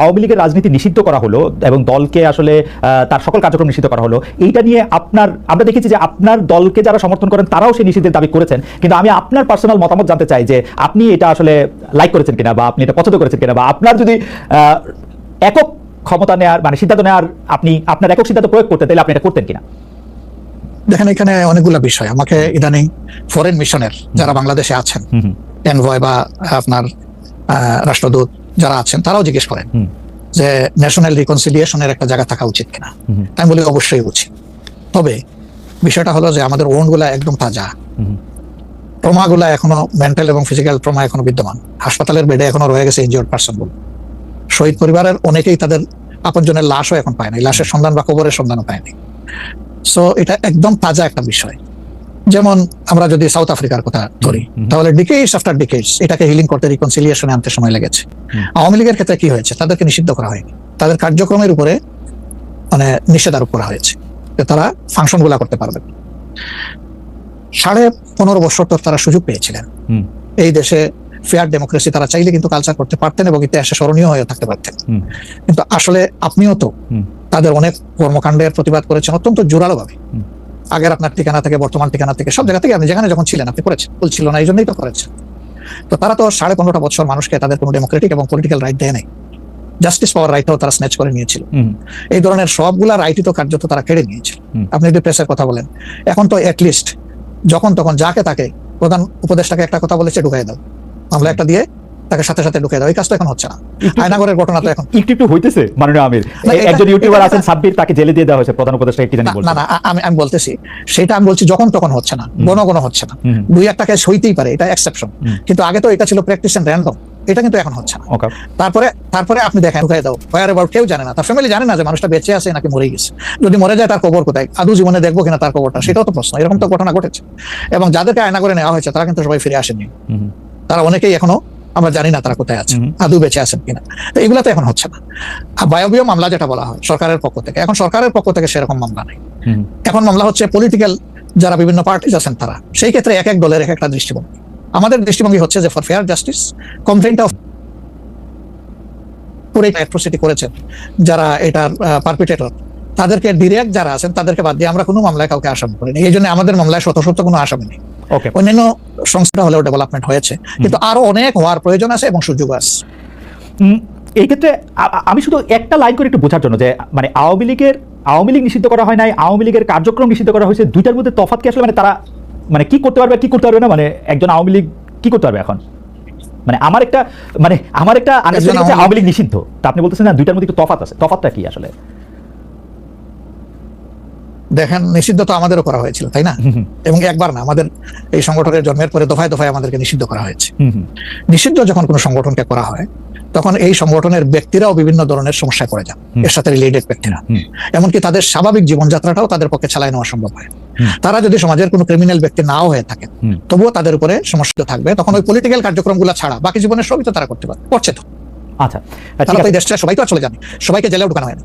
আওয়ামী লীগের রাজনীতি নিষিদ্ধ করা হলো এবং দলকে আসলে তার সকল কার্যক্রম নিষিদ্ধ করা হলো। এইটা নিয়ে আপনার আমরা দেখেছি যে আপনার দলকে যারা সমর্থন করেন তারাও সেই নিষিদ্ধের দাবি করেছেন। কিন্তু আমি আপনার পার্সোনাল মতামত জানতে চাই যে আপনি এটা আসলে লাইক করেছেন কিনা বা আপনি এটা পছন্দ করেছেন কিনা বা আপনার যদি একক ক্ষমতা নেওয়ার মানে সিদ্ধান্ত নেওয়ার আপনি আপনার একক সিদ্ধান্ত প্রয়োগ করতেন তাহলে আপনি এটা করতেন কিনা? দেখেন এখানে অনেকগুলো বিষয়। আমাকে ইদানিং ফরেন মিশনের যারা বাংলাদেশে আছেন এনভয় বা আপনার রাষ্ট্রদূত যারা আছেন তারাও জিজ্ঞেস করেন যে ন্যাশনাল রিকনসিলিয়েশনের একটা জায়গা থাকা উচিত কিনা। আমি বলি অবশ্যই উচিত। তবে বিষয়টা হলো যে আমাদের ওন্ডগুলা একদম তাজা। হুম, ট্রমা গুলা এখনও মেন্টাল এবং ফিজিক্যাল ট্রমা এখনও বিদ্যমান। হাসপাতালের বেডে এখনও রয়ে গেছে ইনজিওর্ড পার্সনগুলো। শহীদ পরিবারের অনেকেই তাদের আপনজনের লাশও এখন পায়নি। লাশের সন্ধান বা কবরের সন্ধানও পায়নি। সো এটা একদম তাজা একটা বিষয়। যেমন আমরা যদি সাউথ আফ্রিকার কথা ধরি তাহলে ডিকেটস আফটার ডিকেটস এটাকে হিলিং করতে রিকনসিলিয়েশনে আনতে সময় লেগেছে। আওয়ামী লীগের ক্ষেত্রে কি হয়েছে? তাদেরকে নিষিদ্ধ করা হয়নি। তাদের কার্যক্রমের উপরে মানে নিষেধারোপ করা হয়েছে যে তারা ফাংশনগুলা করতে পারবে। সাড়ে পনেরো বছর তো তারা সুযোগ পেয়েছিলেন। এই দেশে ফেয়ার ডেমোক্রেসি তারা চাইলে কিন্তু কালচার করতে পারতেন এবং ইতিহাসে স্মরণীয় হয়ে থাকতে পারতেন। কিন্তু আসলে আপনিও তো তাদের অনেক কর্মকাণ্ডের প্রতিবাদ করেছেন অত্যন্ত জোরালো ভাবে হুম। আগের আপনার ঠিকানা থেকে বর্তমান ঠিকানা থেকে সব জায়গা থেকে আপনি যেখানে যখন ছিলেন আপনি করেছেন। ভুল ছিল না এই জন্যই তো করেছেন। তো তারা তো সাড়ে পনেরোটা বছর মানুষকে তাদের কোনো ডেমোক্রেটিক এবং পলিটিক্যাল রাইট দেয় নাই। জাস্টিস পাওয়ার রাইটটাও তারা স্ন্যাচ করে নিয়েছিল। এই ধরনের সবগুলা রাইটই তো কার্যত তারা কেড়ে নিয়েছিল। আপনি যদি প্রেসের কথা বলেন এখন তো লিস্ট যখন তখন যাকে তাকে প্রধান উপদেষ্টাকে একটা কথা বলেছে ঢুকাই দাও। মামলা একটা দিয়ে তাকে সাথে সাথে ঢুকাই দাও। এই কাজ তো এখন হচ্ছে না। আয়নাগরের ঘটনা তো এখন। একটু একটু হইতেছে মাননীয় আমির। একজন ইউটিউবার আছেন সাব্বির তাকে জেলে দিয়ে দেওয়া হয়েছে। প্রধান উপদেষ্টা একটি জানি না না আমি আমি বলতেছি সেটা আমি বলছি যখন তখন হচ্ছে না। গণ গণ হচ্ছে না। দুই একটা কেস হইতেই পারে এটা এক্সেপশন কিন্তু আগে তো এটা ছিল প্র্যাকটিস এন্ড র্যান্ডম এটা কিন্তু এখন হচ্ছে না। তারপরে তারপরে আপনি দেখেন ঢুকাই দাও। ফায়ার অ্যাবাউট কেউ জানে না। তার ফ্যামিলি জানে না যে মানুষটা বেঁচে আছে নাকি মরে গেছে। যদি মরে যায় তার কবর কোথায়? আদৌ জীবনে দেখব কিনা তার কবরটা সেটাও তো প্রশ্ন। এরকম তো ঘটনা ঘটেছে। এবং যাদেরকে আয়না করে নেওয়া হয়েছে তারা কিন্তু সবাই ফিরে আসেনি তারা অনেকেই এখনও আমরা জানি না তারা কোথায় আছে। আদৌ বেঁচে আছেন কিনা। তো এগুলো তো এখন হচ্ছে না। আর বায়বীয় মামলা যেটা বলা হয় সরকারের পক্ষ থেকে এখন সরকারের পক্ষ থেকে সেরকম মামলা নেই। এখন মামলা হচ্ছে পলিটিক্যাল যারা বিভিন্ন পার্টিজ আছেন তারা সেই ক্ষেত্রে এক এক দলের এক একটা দৃষ্টিভঙ্গি। আমাদের দৃষ্টিভঙ্গি হচ্ছে যে for fair justice complaint of atrocity করেছেন যারা এটার পারপিটেটর তাদেরকে ডিরেক্ট যারা আছেন তাদেরকে বাদ দিয়ে আমরা কোনো মামলায় কাউকে আসামি করিনি। এই জন্য আমাদের মামলায় শত শত কোনো আসামি নেই। অন্যান্য সংস্থা হলেও ডেভেলপমেন্ট হয়েছে। কিন্তু আরও অনেক হওয়ার প্রয়োজন আছে এবং সুযোগ আছে। এই ক্ষেত্রে আমি শুধু একটা লাইন করে একটু বোঝার জন্য যে মানে আওয়ামী লীগের আওয়ামী লীগ নিষিদ্ধ করা হয় নাই আওয়ামী লীগের কার্যক্রম নিষিদ্ধ করা হয়েছে দুইটার মধ্যে তফাৎ কি আসলে মানে তারা মানে কি করতে পারবে কি করতে পারবে না মানে একজন আওয়ামী লীগ কি করতে পারবে এখন? মানে আমার একটা মানে আমার একটা আওয়ামী লীগ নিষিদ্ধ। তা আপনি বলতেছেন না দুইটার মধ্যে একটু তফাৎ আছে। তফাৎটা কি আসলে? দেখেন নিষিদ্ধ তো আমাদেরও করা হয়েছিল তাই না? এবং একবার না আমাদের এই সংগঠনের জন্মের পরে দফায় দফায় আমাদেরকে নিষিদ্ধ করা হয়েছে। নিষিদ্ধ যখন কোনো সংগঠনকে করা হয় তখন এই সংগঠনের ব্যক্তিরাও বিভিন্ন ধরনের সমস্যায় পড়ে যান এর সাথে রিলেটেড ব্যক্তিরা। এমনকি তাদের স্বাভাবিক জীবনযাত্রাটাও তাদের পক্ষে চালায় নেওয়া সম্ভব হয়। তারা যদি সমাজের কোনো ক্রিমিনাল ব্যক্তি নাও হয়ে থাকে তবুও তাদের উপরে সমস্যা থাকবে তখন ওই পলিটিক্যাল কার্যক্রমগুলো ছাড়া বাকি জীবনের সবই তো তারা করতে পারে করছে তো। আচ্ছা ঠিক তারা তো আছে। এই দেশটা সবাই তো চলে যান সবাইকে জেলে ঢুকানো হয় না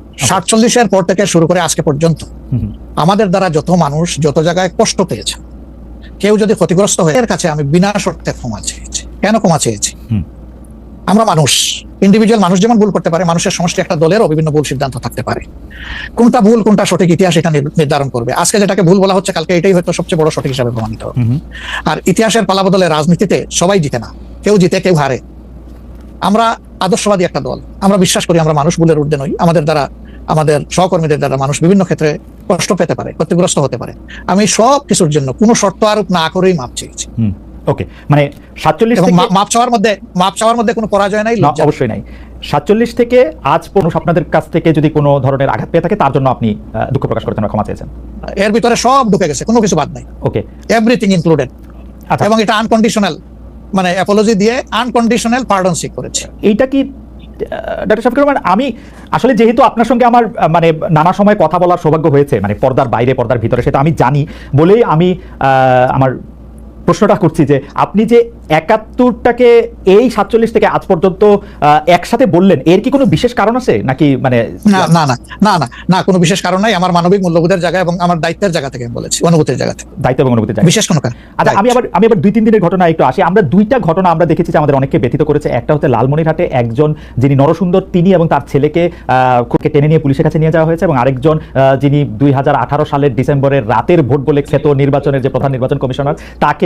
সাতচল্লিশের পর থেকে শুরু করে আজকে পর্যন্ত আমাদের দ্বারা যত মানুষ যত জায়গায় কষ্ট পেয়েছে কেউ যদি ক্ষতিগ্রস্ত হয়ে এর কাছে আমি বিনা শর্তে ক্ষমা চেয়েছি। কেন ক্ষমা চেয়েছি? আমরা মানুষ ইন্ডিভিজুয়াল মানুষ যেমন ভুল করতে পারে মানুষের সমষ্টি একটা দলেরও বিভিন্ন ভুল সিদ্ধান্ত থাকতে পারে। কোনটা ভুল কোনটা সঠিক ইতিহাস এটা নির- নির্ধারণ করবে। আজকে যেটাকে ভুল বলা হচ্ছে কালকে এটাই হয়তো সবচেয়ে বড় সঠিক হিসাবে প্রমাণিত। হবে আর ইতিহাসের পালাবদলে রাজনীতিতে সবাই জিতে না। কেউ জিতে কেউ হারে। আমরা আদর্শবাদী একটা দল। আমরা বিশ্বাস করি আমরা মানুষ ভুলের ঊর্ধ্বে নই। আমাদের দ্বারা আমাদের সহকর্মীদের দ্বারা মানুষ বিভিন্ন ক্ষেত্রে কষ্ট পেতে পারে ক্ষতিগ্রস্ত হতে পারে। আমি সব কিছুর জন্য কোনো শর্ত আরোপ না করেই মাপ চেয়েছি। ওকে। মানে সাতচল্লিশ মাপ চাওয়ার মধ্যে মাপ চাওয়ার মধ্যে কোনো পরাজয় নাই। অবশ্যই নাই। সাতচল্লিশ থেকে আজ পর্যন্ত আপনাদের কাছ থেকে যদি কোনো ধরনের আঘাত পেয়ে থাকে তার জন্য আপনি দুঃখ প্রকাশ করেছেন ক্ষমা চেয়েছেন। এর ভিতরে সব ঢুকে গেছে কোনো কিছু বাদ নাই। ওকে। এভরিথিং ইনক্লুডেড আচ্ছা। এবং এটা আনকন্ডিশনাল মানে অ্যাপোলজি দিয়ে আনকন্ডিশনাল পার্ডন সিক করেছে। এইটা কি ডক্টর শফিকুর রহমান, আমি আসলে যেহেতু আপনার সঙ্গে আমার মানে নানা সময় কথা বলার সৌভাগ্য হয়েছে মানে পর্দার বাইরে, পর্দার ভিতরে, সেটা আমি জানি বলেই আমি আমার প্রশ্নটা করছি যে আপনি যে একাত্তরটাকে এই সাতচল্লিশ থেকে আজ পর্যন্ত একসাথে বললেন এর কি কোনো বিশেষ কারণ আছে? নাকি মানে না না না না না না কোনো বিশেষ কারণ নাই। আমার মানবিক মূল্যবোধের জায়গা এবং আমার দায়িত্বের জায়গা থেকে বলেছি অনুভূতির জায়গা থেকে। দায়িত্ব এবং অনুভূতি জায়গা? বিশেষ কোনো কারণ আচ্ছা আমি আবার আমি আবার দুই তিন দিনের ঘটনা একটু আসি। আমরা দুইটা ঘটনা আমরা দেখেছি যে আমাদের অনেককে ব্যথিত করেছে। একটা হচ্ছে লালমনিরহাটে একজন যিনি নরসুন্দর তিনি এবং তার ছেলেকে আহ, খুবকে টেনে নিয়ে পুলিশের কাছে নিয়ে যাওয়া হয়েছে এবং আরেকজন যিনি দুই হাজার আঠারো সালের ডিসেম্বরের রাতের ভোট বলে খ্যাত নির্বাচনের যে প্রধান নির্বাচন কমিশনার তাকে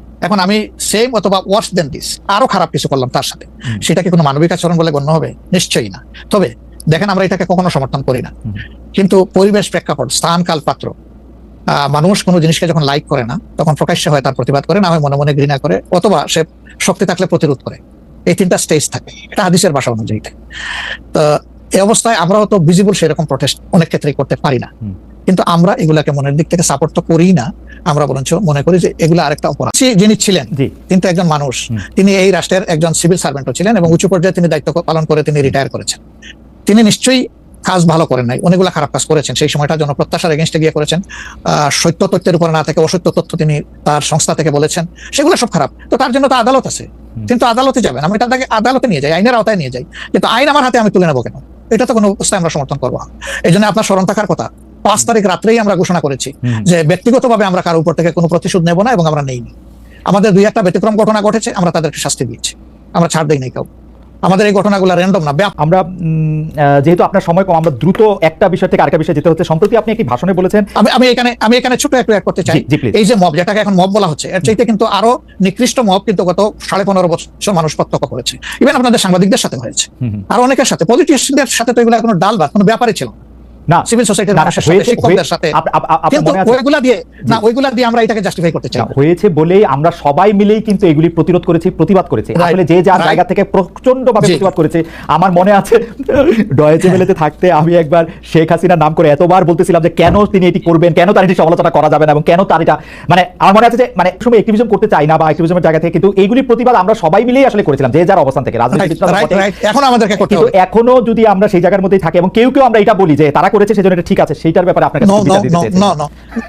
এখন আমি সেম অথবা ওয়ার্স দেন দিস আরও খারাপ কিছু করলাম তার সাথে। হুম। সেটা কি কোনো মানবিক আচরণ বলে গণ্য হবে? নিশ্চয়ই না। তবে দেখেন আমরা এটাকে কখনো সমর্থন করি না। কিন্তু পরিবেশ প্রেক্ষাপট স্থান কাল পাত্র মানুষ কোনো জিনিসকে যখন লাইক করে না তখন প্রকাশ্যে হয় তার প্রতিবাদ করে না হয় মনে মনে ঘৃণা করে অথবা সে শক্তি থাকলে প্রতিরোধ করে। এই তিনটা স্টেজ থাকে এটা হাদিসের ভাষা অনুযায়ী। তো এই অবস্থায় আমরাও তো ভিজিবল সেরকম প্রটেস্ট অনেক ক্ষেত্রেই করতে পারি না। কিন্তু আমরা এগুলাকে মনের দিক থেকে সাপোর্ট তো করি না। আমরা বরঞ্চ মনে করি যে এগুলো আরেকটা অপরাধ। যিনি ছিলেন কিন্তু একজন মানুষ তিনি এই রাষ্ট্রের একজন সিভিল সার্ভেন্টও ছিলেন এবং উচ্চ পর্যায়ে তিনি দায়িত্ব পালন করে তিনি রিটায়ার করেছেন। তিনি নিশ্চয়ই কাজ ভালো করেন নাই অনেকগুলো খারাপ কাজ করেছেন। সেই সময়টা জনপ্রত্যাশার এগেনস্টে গিয়ে করেছেন সত্য তথ্যের উপর না থেকে অসত্য তথ্য তিনি তার সংস্থা থেকে বলেছেন। সেগুলো সব খারাপ। তো তার জন্য তো আদালত আছে। কিন্তু আদালতে যাবেন। আমি তাকে আদালতে নিয়ে যাই আইনের আওতায় নিয়ে যাই। কিন্তু আইন আমার হাতে আমি তুলে নেব কেন? এটা তো কোনো অবস্থায় আমরা সমর্থন করব এই জন্য আপনার স্মরণ থাকার কথা। পাঁচ তারিখ রাত্রেই আমরা ঘোষণা করেছি। যে ব্যক্তিগতভাবে আমরা কারও উপর থেকে কোনো প্রতিশোধ নেব না এবং আমরা নেইনি। আমাদের দুই একটা ব্যতিক্রম ঘটনা ঘটেছে আমরা তাদেরকে শাস্তি দিয়েছি। আমরা ছাড় দিই নাই কেউ আমাদের এই ঘটনাগুলো র্যান্ডম না ব্যাপ আমরা যেহেতু আপনার সময় কম আমরা দ্রুত একটা বিষয় থেকে আরেকটা বিষয়ে যেতে হচ্ছে। সম্প্রতি আপনি একটি ভাষণে বলেছেন আমি আমি এখানে আমি এখানে ছোট একটু অ্যাড করতে চাই. এই যে মব যেটাকে এখন মব বলা হচ্ছে এর চাইতে কিন্তু আরও নিকৃষ্ট মব কিন্তু গত সাড়ে পনেরো বছর মানুষ প্রত্যক্ষ করেছে। ইভেন আপনাদের সাংবাদিকদের সাথে হয়েছে। আর অনেকের সাথে পলিটিশিয়ানদের সাথে তো এগুলো কোনো ডাল বা কোনো ব্যাপারই ছিল না। না সিভিল সোসাইটির মানুষের সাথে শিক্ষকদের সাথে। কিন্তু ওইগুলা দিয়ে না ওইগুলা দিয়ে আমরা এটাকে জাস্টিফাই করতে চাই। হয়েছে বলেই আমরা সবাই মিলেই কিন্তু এগুলি প্রতিরোধ করেছি প্রতিবাদ করেছি। আসলে যে যার জায়গা থেকে প্রতিবাদ করেছে আমার মনে আছে ডয়েচে মেলেতে থাকতে আমি একবার শেখ নাম করে এতবার বলতেছিলাম যে কেন তিনি এটি করবেন কেন তার এটি সমালোচনা করা যাবে না এবং কেন তার এটা মানে আমার মনে আছে যে মানে সময় অ্যাক্টিভিজম করতে চাই না বা অ্যাক্টিভিজমের জায়গা থেকে কিন্তু এইগুলি প্রতিবাদ আমরা সবাই মিলেই আসলে করেছিলাম যে যার অবস্থান থেকে রাজনীতি. এখন আমাদেরকে এখনও যদি আমরা সেই জায়গার মধ্যেই থাকি এবং কেউ কেউ আমরা এটা বলি যে তারা করেছে সেজন্য এটা ঠিক আছে সেইটার ব্যাপারে আপনার কাছে নো নো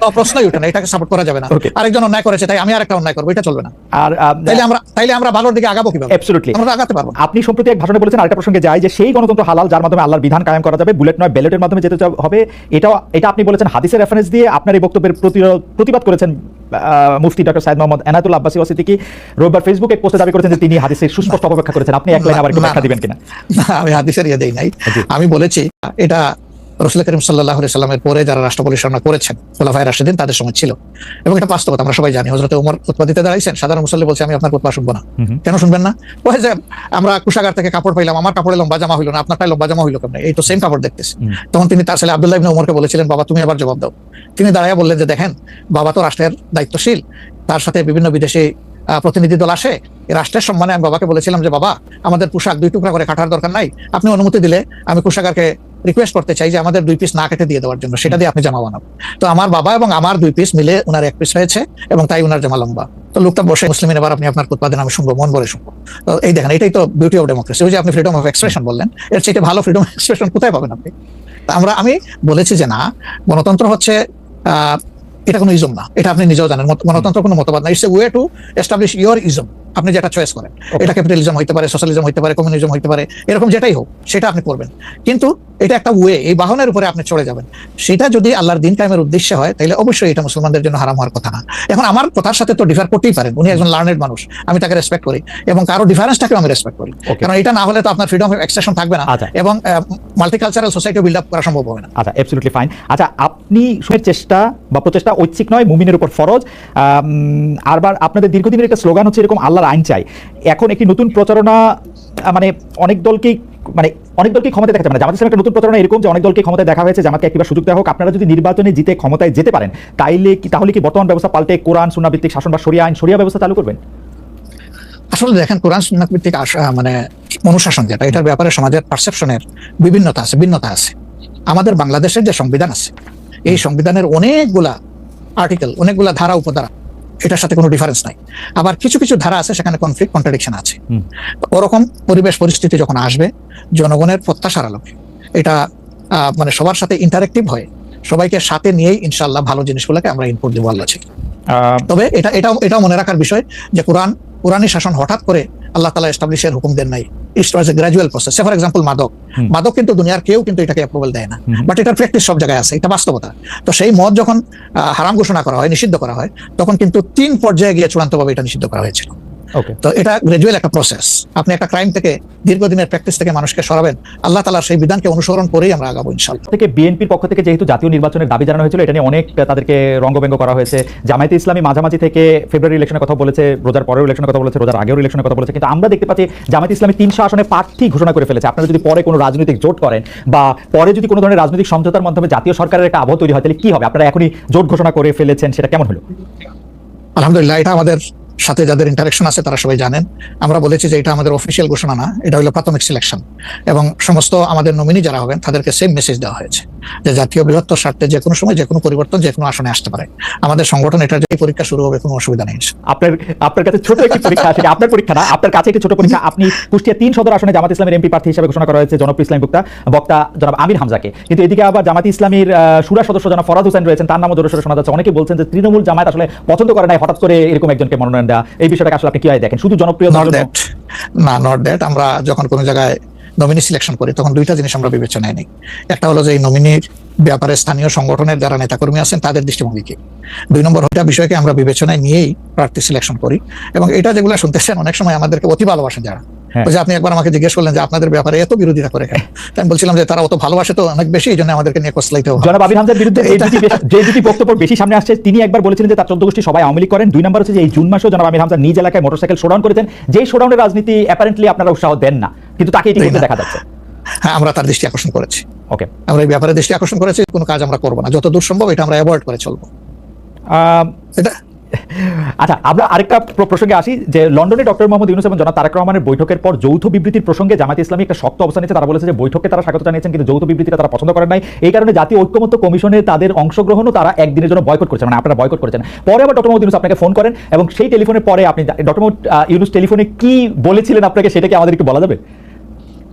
নো প্রশ্নই ওঠে না এটাকে সাপোর্ট করা যাবে না। আরেকজন অন্যায় করেছে তাই আমি আরেকটা অন্যায় করব এটা চলবে না। আর তাইলে আমরা তাইলে আমরা ভালোর দিকে আগাবো কীভাবে? Absolutely. আমরা আগাতে পারব আপনি সম্প্রতি এক ভাষণে বলেছেন আরেকটা প্রসঙ্গে যাই যে সেই গণতন্ত্র হালাল যার মাধ্যমে আল্লাহর বিধান কায়েম করা যাবে বুলেট নয় ব্যালটের মাধ্যমে যেতে হবে এটাও এটা আপনি বলেছেন হাদিসের রেফারেন্স দিয়ে আপনার এই বক্তব্যের প্রতিবাদ করেছেন মুফতি ডক্টর সাইদ মোহাম্মদ এনায়তুল আব্বাসী ওসিদ্দিকী রোববার ফেসবুকে এক পোস্টে দাবি করেছেন যে তিনি হাদিসের সুস্পষ্ট অপব্যাখ্যা করেছেন। আপনি এক লাইন আবার একটু ব্যাখ্যা দিবেন কিনা? আমি হাদিসের ইয়ে দেই নাই। আমি বলেছি এটা রসুল করিম সাল্লাহ সাল্লামের পরে যারা রাষ্ট্র পরিচালনা করেছেন খোলাফায় রাশিদিন তাদের সময় ছিল। এবং এটা বাস্তবতা আমরা সবাই জানি। হজরত উমর উৎপাদিতে দাঁড়াইছেন সাধারণ মুসল্লি বলছে আমি আপনার উৎপা শুনব না। কেন শুনবেন না? ওই যে আমরা কুষাগার থেকে কাপড় পাইলাম আমার কাপড়ে লম্বা জামা হইল না আপনারটাই লম্বা জামা হইল কেমন? এই তো সেম কাপড় দেখতেছি। তখন তিনি তার ছেলে আব্দুল্লাহ ইবনে উমরকে বলেছিলেন বাবা তুমি আবার জবাব দাও। তিনি দাঁড়াইয়া বললেন যে দেখেন বাবা তো রাষ্ট্রের দায়িত্বশীল। তার সাথে বিভিন্ন বিদেশি আহ, প্রতিনিধি দল আসে। রাষ্ট্রের সম্মানে আমি বাবাকে বলেছিলাম যে বাবা আমাদের পোশাক দুই টুকরা করে কাটার দরকার নাই। আপনি অনুমতি দিলে আমি পোশাকারকে রিকোয়েস্ট করতে চাই যে আমাদের দুই পিস না কেটে দিয়ে দেওয়ার জন্য। সেটা দিয়ে আপনি জামা বানাবো তো আমার বাবা এবং আমার দুই পিস মিলে ওনার এক পিস হয়েছে এবং তাই ওনার জামা লম্বা। তো লোকটা বসে মুসলিমের এবার আপনি আপনার উৎপাদন আমি শুনব, মন ভরে শুনব। তো এই দেখেন, এটাই তো বিউটি অফ ডেমোক্রেসি ওই যে আপনি ফ্রিডম অফ এক্সপ্রেশন বললেন, এর চাইতে ভালো ফ্রিডম অফ এক্সপ্রেশন কোথায় পাবেন আপনি? আমরা, আমি বলেছি যে না, গণতন্ত্র হচ্ছে এটা কোনো ইজম না। এটা আপনি নিজেও জানেন গণতন্ত্র কোনো মতবাদ না। It's a way to establish your ism আপনি যেটা চয়েস করেন। এটা ক্যাপিটালিজম হইতে পারে সোশ্যালিজম হইতে পারে কমিউনিজম হইতে পারে এরকম যেটাই হোক সেটা আপনি করবেন। কিন্তু এটা একটা ওয়ে এই বাহনের উপরে আপনি চলে যাবেন। সেটা যদি আল্লাহর দিন কায়েমের উদ্দেশ্যে হয় তাহলে অবশ্যই এটা মুসলমানদের জন্য হারাম হওয়ার কথা না। এখন আমার কথার সাথে তো ডিফার করতেই পারেন উনি একজন লার্নেড মানুষ আমি তাকে রেসপেক্ট করি এবং কারও ডিফারেন্সটাকেও আমি রেসপেক্ট করি. কারণ এটা না হলে তো আপনার ফ্রিডম অফ এক্সপ্রেশন থাকবে না আচ্ছা। এবং মাল্টিকালচারাল সোসাইটি বিল্ড আপ করা সম্ভব হবে না। আচ্ছা অ্যাবসলিউটলি ফাইন আচ্ছা আপনি শুনের চেষ্টা বা প্রচেষ্টা ঐচ্ছিক নয় মুমিনের উপর ফরজ। আরবার আপনাদের দীর্ঘদিনের একটা স্লোগান হচ্ছে এরকম আল্লাহর আইন চাই। এখন একটি নতুন প্রচারণা মানে অনেক দলকেই মানে অনেক দলকে ক্ষমতায় দেখা যাবে না। জামাত ইসলামের একটা নতুন প্রচারণা এরকম যে অনেক দলকে ক্ষমতায় দেখা হয়েছে, জামাতকে একবার সুযোগ দেওয়া হোক। আপনারা যদি নির্বাচনে জিতে ক্ষমতায় যেতে পারেন, তাইলে কি, তাহলে কি বর্তমান ব্যবস্থা পাল্টে কোরআন সুন্নাভিত্তিক শাসন বা শরিয়া আইন, শরিয়া ব্যবস্থা চালু করবেন? আসলে দেখেন, কোরআন সুন্নাত ভিত্তিক মানে অনুশাসন যেটা, এটার ব্যাপারে সমাজের পারসেপশনের বিভিন্নতা আছে, ভিন্নতা আছে। আমাদের বাংলাদেশের যে সংবিধান আছে, এই সংবিধানের অনেকগুলা আর্টিকেল, অনেকগুলা ধারা উপধারা এটার সাথে কোনো ডিফারেন্স নাই। আবার কিছু কিছু ধারা আছে সেখানে কনফ্লিক্ট কন্ট্রাডিকশন আছে। ওরকম পরিবেশ পরিস্থিতি যখন আসবে জনগণের প্রত্যাশার আলোকে। এটা আহ, মানে সবার সাথে ইন্টারেক্টিভ হয়। সবাইকে সাথে নিয়েই ইনশাল্লাহ ভালো জিনিসগুলোকে আমরা ইনপুট দেবো আল্লাহ তবে এটা এটা এটাও মনে রাখার বিষয় যে কোরআন কোরআনী শাসন হঠাৎ করে আল্লাহ তালা এস্টাবলিশের হুকুম দেন নাই। It was a gradual process for example মাদক। মাদক কিন্তু দুনিয়ার কেউ কিন্তু এটাকে অ্যাপ্রুভাল দেয় না। বাট এটার প্র্যাকটিস সব জায়গায় আছে। এটা বাস্তবতা। তো সেই মদ যখন হারাম ঘোষণা করা হয় নিষিদ্ধ করা হয় তখন কিন্তু তিন পর্যায়ে গিয়ে চূড়ান্তভাবে এটা নিষিদ্ধ করা হয়েছিল। তো এটা গ্রাজুয়াল একটা প্রসেস আপনি একটা ক্রাইম থেকে দীর্ঘদিনের প্র্যাকটিস থেকে মানুষকে সরাবেন আল্লাহ তালার সেই বিধানকে অনুসরণ করেই আমরা আগাবো ইনশাল্লাহ থেকে বিএনপির পক্ষ থেকে যেহেতু জাতীয় নির্বাচনের দাবি জানানো হয়েছিল এটা নিয়ে অনেক তাদেরকে রঙ্গব্যঙ্গ করা হয়েছে। জামায়াতে ইসলামী মাঝামাঝি থেকে ফেব্রুয়ারি ইলেকশনের কথা বলেছে রোজার পরের ইলেকশনের কথা বলেছে রোজার আগের ইলেকশনের কথা বলেছে কিন্তু আমরা দেখতে পাচ্ছি জামায়াতে ইসলামী তিনশো আসনে প্রার্থী ঘোষণা করে ফেলেছে। আপনারা যদি পরে কোনো রাজনৈতিক জোট করেন বা পরে যদি কোনো ধরনের রাজনৈতিক সমঝোতার মাধ্যমে জাতীয় সরকারের একটা আবহ তৈরি হয় তাহলে কি হবে? আপনারা এখনই জোট ঘোষণা করে ফেলেছেন সেটা কেমন হলো? আলহামদুলিল্লাহ এটা আমাদের সাথে যাদের ইন্টারাকশন আছে তারা সবাই জানেন। আমরা বলেছি যে এটা আমাদের অফিসিয়াল ঘোষণা না, এটা হলো প্রাথমিক সিলেকশন এবং সমস্ত আমাদের নমিনি যারা হবেন, তাদেরকে সেম মেসেজ দেওয়া হয়েছে, যে জাতীয় বৃহত্তর স্বার্থে যে কোনো সময় যে কোনো পরিবর্তন যে কোনো আসনে আসতে পারে। আমাদের সংগঠন এটার যে পরীক্ষা শুরু হবে কোনো অসুবিধা নেই। আপনার আপনার কাছে ছোট একটি পরীক্ষা সেটা আপনার পরীক্ষা না, আপনার কাছে একটি ছোট পরীক্ষা। আপনি কুষ্টিয়া তিন সদর আসনে জামাত ইসলামের এমপি প্রার্থী হিসেবে ঘোষণা করা হয়েছে জনপ্রিয় ইসলামী বক্তা বক্তা জনাব আমির হামজাকে। কিন্তু এদিকে আবার জামাত ইসলামীর শুরা সদস্য জনাব ফরাদ হোসেন রয়েছেন, তার নামও জোরে শোনা যাচ্ছে। অনেকে বলছেন যে তৃণমূল জামাত আসলে পছন্দ করে নাই, হঠাৎ করে এরকম একজনকে মনোনয়ন দেওয়া এই বিষয়টাকে আসলে আপনি কীভাবে দেখেন? শুধু জনপ্রিয় না নট দ্যাট আমরা যখন কোনো জায়গায় নমিনি সিলেকশন করি তখন দুইটা জিনিস আমরা বিবেচনায় নিই। একটা হলো যে এই নমিনির ব্যাপারে স্থানীয় সংগঠনের যারা নেতাকর্মী আছেন তাদের দৃষ্টিভঙ্গিকে দুই নম্বর ওইটা বিষয়কে আমরা বিবেচনায় নিয়েই প্রার্থী সিলেকশন করি এবং এটা যেগুলো শুনতেছেন অনেক সময় আমাদেরকে অতি ভালোবাসেন যারা। হ্যাঁ। যে আপনি একবার আমাকে জিজ্ঞেস করলেন যে আপনাদের ব্যাপারে এত বিরোধিতা করে কেন? আমি বলছিলাম যে তারা অত ভালোবাসে তো অনেক বেশি এই জন্য আমাদেরকে নিয়ে কসলাইতে হবে। জনাব আবির হামজার বিরুদ্ধে এই দুটি যে দুটি বক্তব্য বেশি সামনে আসছে তিনি একবার বলেছিলেন যে তার চোদ্দ গোষ্ঠী সবাই আওয়ামী লীগ করেন। দুই নম্বর হচ্ছে যে এই জুন মাসেও জনাব আমির হামজা নিজ এলাকায় মোটরসাইকেল শোডাউন করেছেন। যেই শোডাউনের রাজনীতি অ্যাপারেন্টলি আপনারা উৎসাহ দেন না। কিন্তু তাকে এটি। দেখা যাচ্ছে। আমরা তার দৃষ্টি আকর্ষণ করেছি। ওকে আমরা এই ব্যাপারে দৃষ্টি আকর্ষণ করেছি কোনো কাজ আমরা করব না। যত দূর সম্ভব এটা আমরা অ্যাভয়েড করে চলবো। এটা আচ্ছা আমরা আরেকটা প্রসঙ্গে আসি যে লন্ডনে ডক্টর মোহাম্মদ ইউনুস এবং জনাব তারেক রহমানের বৈঠকের পর যৌথ বিবৃতির প্রসঙ্গে জামাত ইসলামী একটা শক্ত অবস্থান নিয়েছে। তারা বলেছে যে বৈঠকে তারা স্বাগত জানিয়েছেন কিন্তু যৌথ বিবৃতিটা তারা পছন্দ করেন নাই। এই কারণে জাতীয় ঐক্যমত্য কমিশনে তাদের অংশগ্রহণও তারা একদিনের জন্য বয়কট করেছেন মানে আপনারা বয়কট করেছেন। পরে আবার ডক্টর মোহাম্মদ ইউনুস আপনাকে ফোন করেন এবং সেই টেলিফোনের পরে আপনি ডক্টর মোহাম্মদ ইউনুস টেলিফোনে কি বলেছিলেন আপনাকে সেটা কি আমাদেরকে বলা যাবে?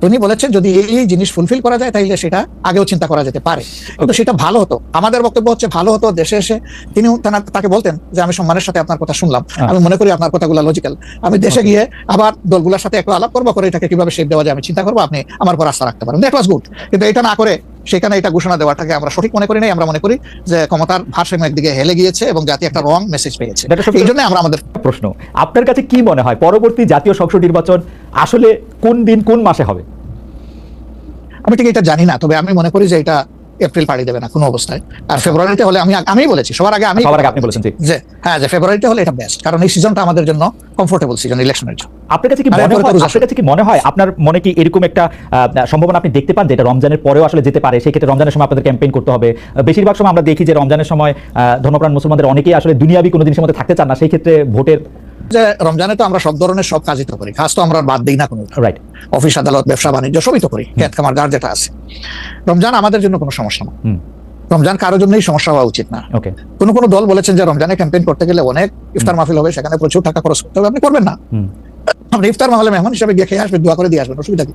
তিনি বলেছেন যদি এই জিনিস ফুলফিল করা যায় তাহলে সেটা আগেও চিন্তা করা যেতে পারে। কিন্তু সেটা ভালো হতো। আমাদের বক্তব্য হচ্ছে ভালো হতো দেশে এসে। তিনি তাকে বলতেন যে আমি সম্মানের সাথে আপনার কথা শুনলাম। হ্যাঁ। আমি মনে করি আপনার কথাগুলো লজিক্যাল আমি দেশে গিয়ে আবার দলগুলোর সাথে একটু আলাপ করব করে এটাকে কীভাবে শেপ দেওয়া যায় আমি চিন্তা করব আপনি আমার উপর আস্থা রাখতে পারেন। দ্যাট ওয়াজ গুড কিন্তু এটা না করে সেখানে এটা ঘোষণা দেওয়াটাকে আমরা সঠিক মনে করি নাই। আমরা মনে করি যে ক্ষমতার ভারসাম্য একদিকে হেলে গিয়েছে এবং জাতি একটা রং মেসেজ পেয়েছে। এই জন্য আমরা আমাদের প্রশ্ন। আপনার কাছে কি মনে হয়? পরবর্তী জাতীয় সংসদ নির্বাচন আসলে কোন দিন কোন মাসে হবে? আমি ঠিক এটা জানি না তবে আমি মনে করি যে এটা এপ্রিল পাড়ি দেবে না কোনো অবস্থায়। আর ফেব্রুয়ারিতে হলে আমি আমি বলেছি সবার আগে আমি সবার আগে আপনি বলেছেন, যে হ্যাঁ যে ফেব্রুয়ারিতে হলে এটা বেস্ট কারণ এই সিজনটা আমাদের জন্য কমফোর্টেবল সিজন ইলেকশনের জন্য আপনার কাছে কি মনে হয় আপনার কাছে কি মনে হয় আপনার মনে কি এরকম একটা সম্ভাবনা আপনি দেখতে পান যেটা রমজানের পরেও আসলে যেতে পারে? সেই ক্ষেত্রে রমজানের সময় আপনাদের ক্যাম্পেইন করতে হবে। বেশিরভাগ সময় আমরা দেখি যে রমজানের সময় আহ, ধর্মপ্রাণ মুসলমানদের অনেকেই আসলে দুনিয়াবি কোনো জিনিসের মধ্যে থাকতে চান না। সেই ক্ষেত্রে ভোটের যে রমজানে তো আমরা সব ধরনের সব কাজই তো করি। কাজ তো আমরা বাদ দিই না কোনো। রাইট অফিস আদালত ব্যবসা বাণিজ্য সবই তো করি। খেত খামার যার যেটা আছে। রমজান আমাদের জন্য কোনো সমস্যা না। রমজান কারোর জন্যই সমস্যা হওয়া উচিত না। কোনো কোনো দল বলেছেন যে রমজানে ক্যাম্পেইন করতে গেলে অনেক ইফতার মাহফিল হবে সেখানে প্রচুর টাকা খরচ করতে হবে। আপনি করবেন না। আপনি ইফতার মাহলে মেহমান হিসেবে গিয়ে খেয়ে আসবেন দোয়া করে দিয়ে আসবেন অসুবিধা কি?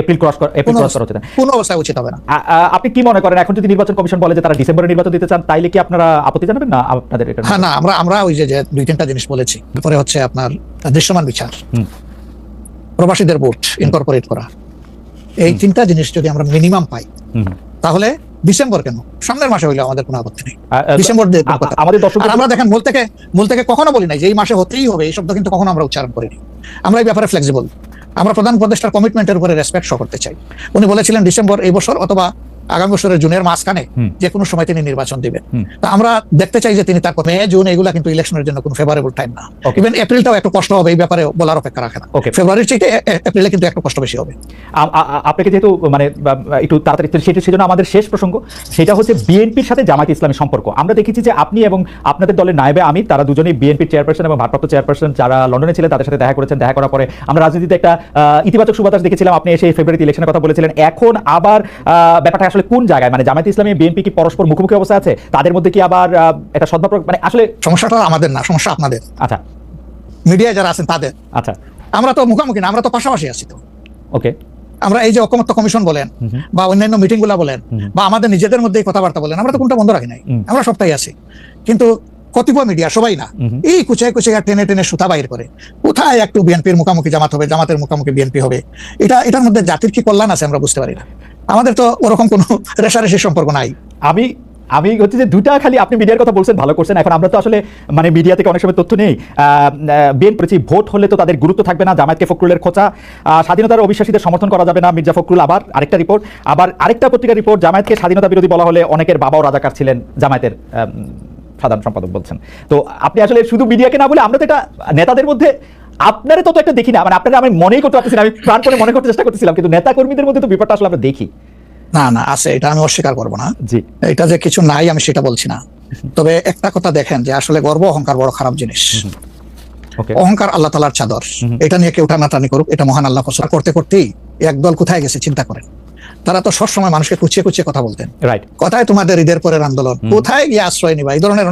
এপ্রিল ক্রস এপ্রিল ক্রস করা উচিত। কোনো অবস্থায় উচিত হবে না। আপনি কি মনে করেন এখন যদি নির্বাচন কমিশন বলে যে তারা ডিসেম্বরে নির্বাচন দিতে চান তাইলে কি আপনারা আপত্তি জানাবেন না আপনাদের এটা হ্যাঁ না আমরা আমরা ওই যে দুই তিনটা জিনিস বলেছি। তারপরে হচ্ছে আপনার দৃশ্যমান বিচার। প্রবাসীদের ভোট ইনকর্পোরেট করা। এই তিনটা জিনিস যদি আমরা মিনিমাম পাই তাহলে ডিসেম্বর কেন? সামনের মাসে হইলে আমাদের কোনো আপত্তি নেই। ডিসেম্বর। আমাদের দর্শক আমরা দেখেন মূল থেকে মূল থেকে কখনো বলি নাই যে এই মাসে হতেই হবে এই শব্দ কিন্তু কখনো আমরা উচ্চারণ করিনি। আমরা এই ব্যাপারে ফ্লেক্সিবল আমরা প্রধান উপদেষ্টার কমিটমেন্টের উপরে রেসপেক্ট শো করতে চাই। উনি বলেছিলেন ডিসেম্বর এই বছর অথবা আগামী বছরের জুনের মাঝখানে যে কোনো সময় তিনি নির্বাচন দিবেন। তা আমরা দেখতে চাই যে তিনি তার মে জুন এগুলা কিন্তু ইলেকশনের জন্য কোনো ফেভারেবল টাইম না। ইভেন এপ্রিলটাও একটু কষ্ট হবে এই ব্যাপারে বলার অপেক্ষা রাখে না। Okay. ফেব্রুয়ারির চেয়ে এপ্রিলে কিন্তু একটু কষ্ট বেশি হবে। আপনাকে যেহেতু মানে একটু তাড়াতাড়ি সেটা সেজন্য আমাদের শেষ প্রসঙ্গ। সেটা হচ্ছে বিএনপির সাথে জামায়াত ইসলামের সম্পর্ক। আমরা দেখেছি যে আপনি এবং আপনাদের দলের নায়েবে আমি তারা দুজনেই বিএনপির চেয়ারপারসন এবং ভারপ্রাপ্ত চেয়ারপারসন যারা লন্ডনে ছিলেন তাদের সাথে দেখা করেছেন দেখা করার পরে আমরা রাজনীতিতে একটা ইতিবাচক সুবাতাস দেখেছিলাম। আপনি এসে ফেব্রুয়ারিতে ইলেকশনের কথা বলেছিলেন। এখন আবার আহ, ব্যাপারটা আসলে কোন জায়গায়? মানে জামায়াত ইসলামী বিএনপি কি পরস্পর মুখোমুখি অবস্থা আছে? তাদের মধ্যে কি আবার একটা সদ্ভাব মানে আসলে সমস্যাটা আমাদের না সমস্যা আপনাদের। আচ্ছা। মিডিয়ায় যারা আছেন তাদের। আচ্ছা। আমরা তো মুখামুখি না আমরা তো পাশাপাশি আছি তো। ওকে। আমরা এই যে ঐকমত্য কমিশন বলেন। বা অন্যান্য মিটিংগুলা বলেন বা আমাদের নিজেদের মধ্যে কথাবার্তা বলেন আমরা তো কোনটা বন্ধ রাখি নাই। আমরা সবটাই আছি। কিন্তু কতিপয় মিডিয়া সবাই না। এই কুচায় কুচায় টেনে টেনে সুতা বাইর করে। কোথায় একটু বিএনপির মুখামুখি জামাত হবে জামাতের মুখামুখি বিএনপি হবে? এটা এটার মধ্যে জাতির কি কল্যাণ আছে আমরা বুঝতে পারি না। আমাদের তো ওরকম কোনো রেশারেশির সম্পর্ক নাই। আমি আমি হচ্ছে যে দুটা খালি আপনি মিডিয়ার কথা বলছেন, ভালো করছেন। এখন আমরা তো আসলে মানে মিডিয়া থেকে অনেক সময় তথ্য নেই। বিএন করেছি ভোট হলে তো তাদের গুরুত্ব থাকবে না, জামায়াতকে ফখরুলের খোঁচা। স্বাধীনতার অবিশ্বাসীদের সমর্থন করা যাবে না, মির্জা ফখরুল আবার আরেকটা রিপোর্ট আবার আরেকটা পত্রিকার রিপোর্ট জামায়াতকে স্বাধীনতা বিরোধী বলা হলে অনেকের বাবাও রাজাকার ছিলেন, জামায়াতের সাধারণ সম্পাদক বলছেন। তো আপনি আসলে শুধু মিডিয়াকে না বলে আমরা তো এটা নেতাদের মধ্যে আপনারা তত একটা দেখি না মানে আপনারা আমি মনেই করতে পারতেছি না আমি প্রাণ করে মনে করতে চেষ্টা করতেছিলাম কিন্তু নেতা কর্মীদের মধ্যে তো ব্যাপারটা আসলে আমরা দেখি। না না আছে এটা আমি অস্বীকার করব না। জি। এটা যে কিছু নাই আমি সেটা বলছি না। তবে একটা কথা দেখেন যে আসলে গর্ব অহংকার বড় খারাপ জিনিস। অহংকার আল্লাহ তালার চাদর। এটা নিয়ে কেউ টানাটানি করুক এটা মহান আল্লাহ ফসল করতে করতেই একদল কোথায় গেছে চিন্তা করেন। তারা তো সবসময় মানুষকে কুচিয়ে কুচিয়ে কথা বলতেন। রাইট কোথায় তোমাদের ঈদের পরের আন্দোলন। কোথায় গিয়ে আশ্রয় নিবা? এই ধরনের